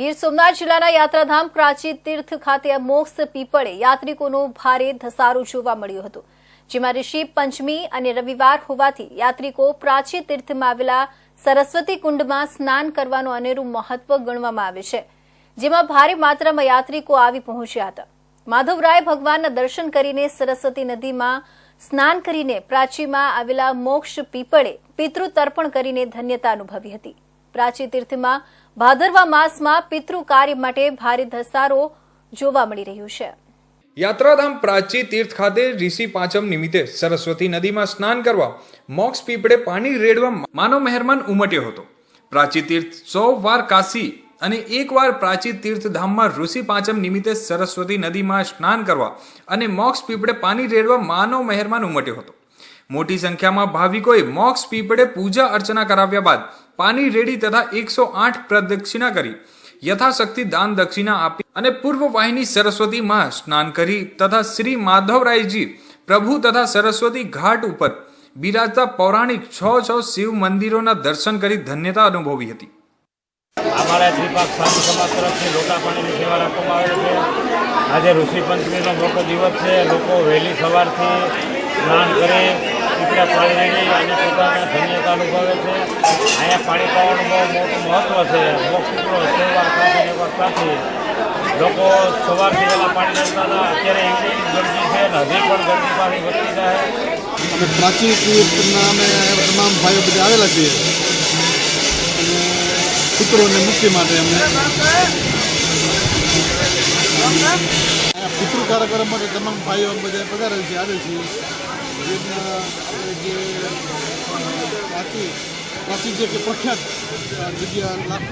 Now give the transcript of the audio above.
ગીર સોમનાથ જિલ્લાના યાત્રાધામ પ્રાચી તીર્થ ખાતે મોક્ષ પીપળે યાત્રિકોનો ભારે ધસારો જોવા મળ્યો હતો, જેમાં ઋષિ પંચમી અને રવિવાર હોવાથી યાત્રિકો પ્રાચી તીર્થમાં આવેલા સરસ્વતી કુંડમાં સ્નાન કરવાનું અનેરું મહત્વ ગણવામાં આવે છે, જેમાં ભારે માત્રામાં યાત્રિકો આવી પહોંચ્યા હતા. માધવરાય ભગવાનના દર્શન કરીને સરસ્વતી નદીમાં સ્નાન કરીને પ્રાચીમાં આવેલા મોક્ષ પીપળે પિતૃ તર્પણ કરીને ધન્યતા અનુભવી હતી. પ્રાચી તીર્થમાં ભાદરવા માસમાં પિતૃ કાર્ય માટે ભારે ધસારો જોવા મળી રહ્યો છે. યાત્રાધામ પ્રાચી તીર્થ ખાતે ઋષિ પાંચમ નિમિત્તે સરસ્વતી નદીમાં સ્નાન કરવા મોક્ષ પીપળે પાણી રેડવા માનવ મહેરમાન ઉમટ્યો હતો. પ્રાચી તીર્થ સો વાર કાશી અને એક વાર પ્રાચી તીર્થ ધામમાં ઋષિ પાંચમ નિમિત્તે સરસ્વતી નદીમાં સ્નાન કરવા અને મોક્ષ પીપળે પાણી રેડવા માનવ મહેરમાન ઉમટ્યો હતો. મોટી સંખ્યામાં ભાવિકોએ મોક્ષ પીપળે પૂજા અર્ચના કરાવ્યા બાદ પાણી રેડી તથા એકસો આઠ પ્રદક્ષિણા કરી. યથાશક્તિ દાન દક્ષિણા આપી અને પૂર્વ વાહિની સરસ્વતીમાં સ્નાન કરી તથા શ્રી માધવરાયજી પ્રભુ તથા સરસ્વતી ઘાટ ઉપર બિરાજતા પૌરાણિક છ છ શિવ મંદિરોના દર્શન કરી ધન્યતા અનુભવી હતી. અમારા ત્રિપાક સાધુ સમાજ તરફથી લોટા પાણીની સેવા રાખવામાં આવે છે. આજે ઋષિ પંચમીનો મોટો દિવસ છે. લોકો વહેલી સવારથી સ્નાન કરે. પીપળા પાણી લઈને અને પોતાના ધન્યતા અનુભવે છે. અહીંયા પાણી પાવાનું બહુ મોટું મહત્ત્વ છે. મોક્ષ પીપળો સાથે કાઢીને એકવાર લોકો સવારથી પહેલાં પાણી લેતા હતા. અત્યારે એમની ગરદી છે અને હજી પણ ગરદી પાણી વધતી જાય. અમે પ્રાચીન તીર્થના અમે તમામ ભાઈઓ બધા આવેલા છીએ. અને પુત્રોને મુક્તિ માટે અમે પિતૃ કાર્યક્રમ માટે તમામ ભાઈઓ બધા પધારેલ છે આવેલ છે જેના આપણે જે અ, પ્રાચી પ્રાચી જે કે પ્રખ્યાત અ, જગ્યા લાખો